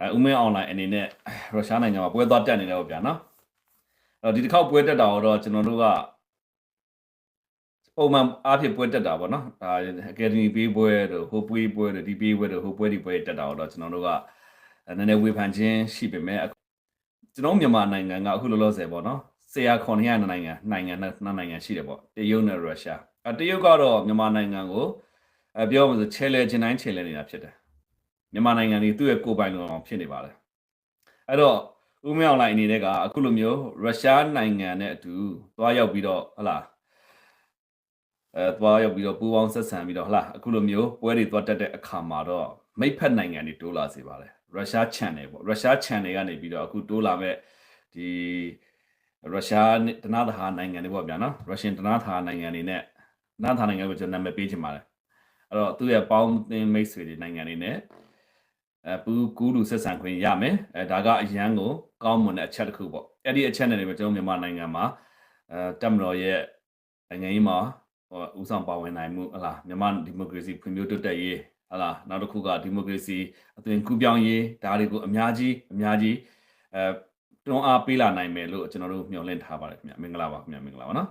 အဲဥမင်းအွန်လိုင်းအနေနဲ့ရုရှားနိုင်ငံမှာပွဲသွားတက်နေတယ်ပေါ့ဗျာနော်အဲ့တော့ဒီတစ်ခေါက်ပွဲတက်တာတော့ကျွန်တော်တို့ကပုံမှန်အားဖြင့်ပွဲတက်တာပေါ့နော်ဒါအကယ်ဒမီပေးပွဲတို့ဟိုပွဲပွဲတို့ဒီပေးပွဲတို့ဟိုပွဲဒီပွဲတက်တာတော့ကျွန်တော်တို့ကနည်းနည်းဝေဖန်ခြင်းရှိပေမဲ့ကျွန်တော်မြန်မာနိုင်ငံကအခုလောလောဆယ်ပေါ့နော်ဆရာခွန်ရနိုင်ငံနိုင်ငံနှစ်နိုင်ငံရှိတယ်ပေါ့တရုတ်နဲ့ရုရှားအဲတရုတ်ကတော့မြန်မာနိုင်ငံကိုအဲပြောမှဆိုချဲလဲခြင်းတိုင်းချဲလဲနေတာဖြစ်တယ် မြန်မာနိုင်ငံကြီးသူ့ရဲ့ကိုယ်ပိုင်လုံအောင်ဖြစ်နေပါတယ်အဲ့တော့ဦးမင်းအောင်လိုင်းအနေနဲ့ကအခုလိုမျိုးရုရှားနိုင်ငံနဲ့အတူသွားရောက်ပြီးတော့ဟလာအဲသွားရောက်ပြီးတော့ပူးပေါင်းဆက်ဆံပြီးတော့ဟလာအခုလိုမျိုးပွဲတွေသွားတက်တဲ့အခါမှာတော့မိတ်ဖက်နိုင်ငံတွေတိုးလာစေပါတယ်ရုရှား channel ပေါ့ရုရှား channel ကနေပြီးတော့အခုတိုးလာမဲ့ဒီရုရှားတနာသဟာနိုင်ငံတွေပေါ့ဗျာနော်ရုရှင်တနာသဟာနိုင်ငံတွေနဲ့နာသဟာနိုင်ငံကိုကျွန်တော်နာမည်ပေးချင်ပါတယ်အဲ့တော့သူ့ရဲ့ပေါင်းသင်းမိတ်ဆွေတွေနိုင်ငံတွေနဲ့ အဲပူကူးလူဆက်ဆံခွင့်ရမယ်အဲဒါကအရန်ကိုကောင်းမွန်တဲ့အချက်တစ်ခုပေါ့အဲ့ဒီအချက်နဲ့တွေပဲကျွန်တော်မြန်မာနိုင်ငံမှာအဲတက်မတော်ရဲ့နိုင်ငံရေးမှာဟိုဥဆောင်ပါဝင်နိုင်မှုဟလားမြန်မာဒီမိုကရေစီဖွံ့ဖြိုးတိုးတက်ရေးဟလားနောက်တစ်ခုကဒီမိုကရေစီအသွင်ကူးပြောင်းရေးဒါတွေကိုအများကြီးအများကြီးအဲတွန်းအားပေးလာနိုင်မယ်လို့ကျွန်တော်တို့မျှော်လင့်ထားပါတယ်ခင်ဗျမင်္ဂလာပါခင်ဗျမင်္ဂလာပါနော်